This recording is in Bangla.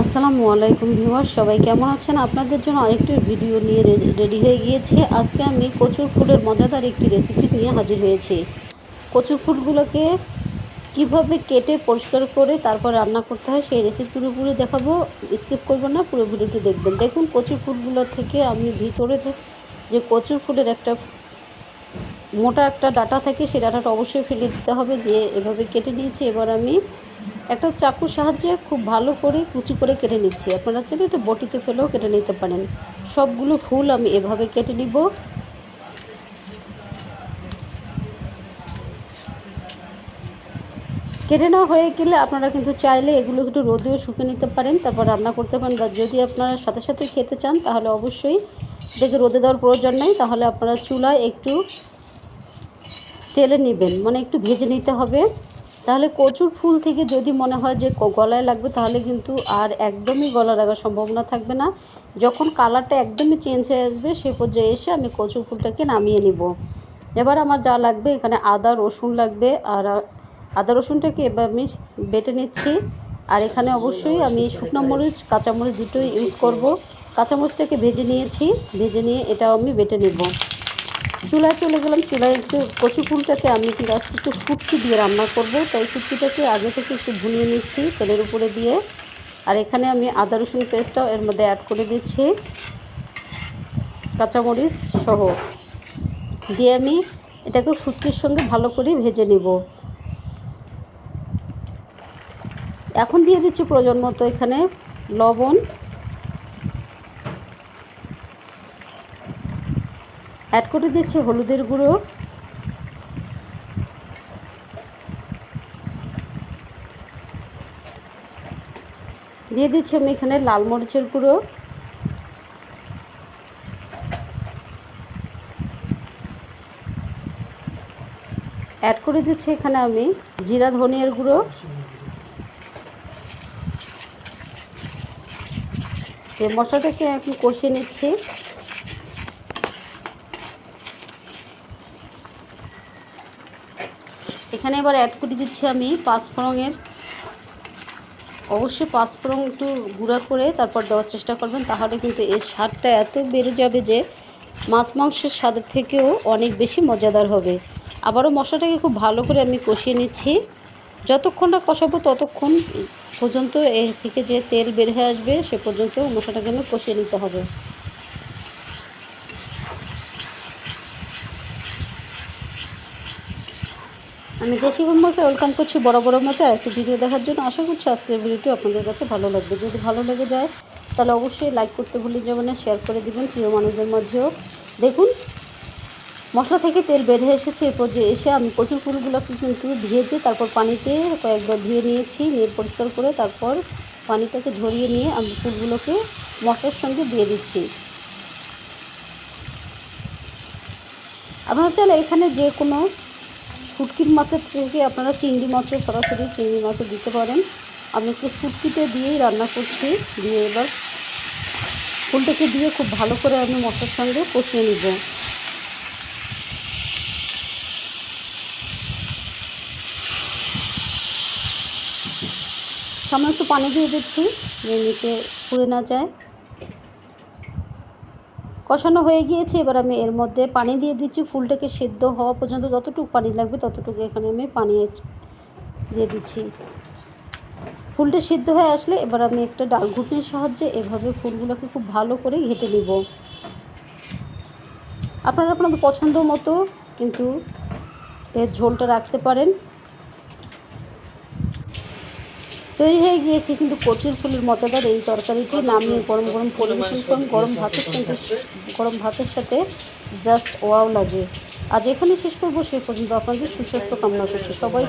আসসালামু আলাইকুম ভিউয়ার সবাই কেমন আছেন? আপনাদের জন্য আরেকটি ভিডিও নিয়ে রেডি হয়ে গিয়েছি। আজকে আমি কচুর ফুলের মজাদার একটি রেসিপি নিয়ে হাজির হয়েছি। কচুর ফুলগুলোকে কীভাবে কেটে পরিষ্কার করে তারপর রান্না করতে হয় সেই রেসিপি পুরোপুরি দেখাবো। স্কিপ করব না, পুরো ভিডিওটি দেখবেন। দেখুন, কচুর ফুলগুলো থেকে আমি ভিতরে যে কচুর ফুলের একটা মোটা একটা ডাটা থাকে, সেই ডাটাটা অবশ্যই ফেলে দিতে হবে। দিয়ে এভাবে কেটে নিয়েছি। এবার আমি একটা চাকুর সাহায্যে খুব ভালো করে কুচি করে কেটে নিচ্ছি। আপনারা চাইলে এটা বটিতে ফেলেও কেটে নিতে পারেন। সবগুলো ফুল আমি এভাবে কেটে নিব। কেটে নেওয়া হয়ে গেলে আপনারা কিন্তু চাইলে এগুলো একটু রোদেও শুকিয়ে নিতে পারেন, তারপর রান্না করতে পারেন বা যদি আপনারা সাথে সাথে খেতে চান, তাহলে অবশ্যই দেখে রোদে দেওয়ার প্রয়োজন নেই, তাহলে আপনারা চুলায় একটু তেলে নেবেন মানে একটু ভেজে নিতে হবে। তাহলে কচুর ফুল থেকে যদি মনে হয় যে গলায় লাগবে, তাহলে কিন্তু আর একদমই গলা লাগার সম্ভাবনা থাকবে না। যখন কালারটা একদমই চেঞ্জ হয়ে আসবে, সে পর্যায়ে এসে আমি কচুর ফুলটাকে নামিয়ে নিব। এবার আমার যা লাগবে, এখানে আদা, রসুন লাগবে। আর আদা রসুনটাকে এবার আমি বেটে নিচ্ছি। আর এখানে অবশ্যই আমি শুকনো মরিচ, কাঁচামরিচ দুটোই ইউজ করব। কাঁচামরিচটাকে ভেজে নিয়েছি। ভেজে নিয়ে এটাও আমি বেটে নেব। চুলায় চলে গেলাম, চুলায় একটু কচু ফুলটাকে আমি কিন্তু আজকে একটু ফুটকি দিয়ে রান্না করব। তাই ফুটকিটাকে আগে থেকে একটু ভুনিয়ে নিচ্ছি তেলের উপরে দিয়ে। আর এখানে আমি আদা রসুন পেস্টটাও এর মধ্যে অ্যাড করে দিচ্ছি। কাঁচামরিচ সহ। দিয়ে আমি এটাকে ফুটকির সঙ্গে ভালো করে ভেজে নিব। এখন দিয়ে দিচ্ছি প্রয়োজন মতো এখানে লবণ। অ্যাড করে দিচ্ছি হলুদের গুঁড়ো। দিয়ে দিচ্ছি আমি এখানে লাল মরিচের গুঁড়ো। অ্যাড করে দিচ্ছি এখানে আমি জিরা ধনিয়ার গুঁড়ো। এই মশলাটাকে এখন কষিয়ে নিচ্ছি। এখানে এবার অ্যাড করে দিচ্ছি আমি পাঁচফোড়নের অবশ্যই পাঁচফোড়ন একটু গুঁড়া করে তারপর দেওয়ার চেষ্টা করবেন, তাহলে কিন্তু এর স্বাদটা এত বেড়ে যাবে যে মাছ মাংসের স্বাদের থেকেও অনেক বেশি মজাদার হবে। আবারও মশলাটাকে খুব ভালো করে আমি কষিয়ে নিচ্ছি। যতক্ষণ না কষাবো ততক্ষণ পর্যন্ত এ থেকে যে তেল বের হয়ে আসবে সে পর্যন্ত মশলাটাকে আমি কষিয়ে নিতে হবে। আমি দেশি বন্ধুকে ওয়েলকাম করছি বড় বড় মতো একটু ভিডিও দেখার জন্য আশা করছি আজকের ভিডিওটি আপনাদের কাছে ভালো লাগবে। যদি ভালো লেগে যায়, তাহলে অবশ্যই লাইক করতে ভুলে যাবেন না শেয়ার করে দিবেন প্রিয় মানুষদের মধ্যেও দেখুন, মশলা থেকে তেল হয়ে এসেছে এরপর যে এসে আমি কচুর ফুলগুলোকে কিন্তু ধুয়েছি তারপর পানিতে কয়েকবার ধুয়ে নিয়েছি, নিয়ে পরিষ্কার করে তারপর পানিটাকে ঝরিয়ে নিয়ে আমি ফুলগুলোকে মশলার সঙ্গে দিয়ে দিচ্ছি। আপনারা চাইলে এখানে যে কোনো শুটকির মাছের থেকে আপনারা চিংড়ি মাছের সরাসরি চিংড়ি মাছও দিতে পারেন। আমি সে ফুটকিতে দিয়েই রান্না করছি। দিয়ে এবার ফুলটাকে দিয়ে খুব ভালো করে আমি মশলার সঙ্গে কষিয়ে নিব। সামনে একটু পানি দিয়ে দিচ্ছি যে নিচে পুড়ে না যায়। কষানো হয়ে গিয়েছে, এবার আমি এর মধ্যে পানি দিয়ে দিচ্ছি। ফুলটাকে সেদ্ধ হওয়া পর্যন্ত যতটুকু পানি লাগবে ততটুকু এখানে আমি পানি দিয়ে দিচ্ছি। ফুলটা সিদ্ধ হয়ে আসলে এবার আমি একটা ডাল ঘুটনির সাহায্যে এভাবে ফুলগুলোকে খুব ভালো করে ঘেটে নিব। আপনারা আপনাদের পছন্দ মতো কিন্তু এর ঝোলটা রাখতে পারেন। তৈরি হয়ে গিয়েছে, কিন্তু কচুর ফুলের মজাদার এই তরকারিটি নামিয়ে গরম গরম পরিবেশন করুন। গরম ভাতের কিন্তু গরম ভাতের সাথে জাস্ট ওয়াও লাগে। আজ এখানে শেষ করব, সে পর্যন্ত আপনাদের সুস্বাস্থ্য কামনা করছি। সবাই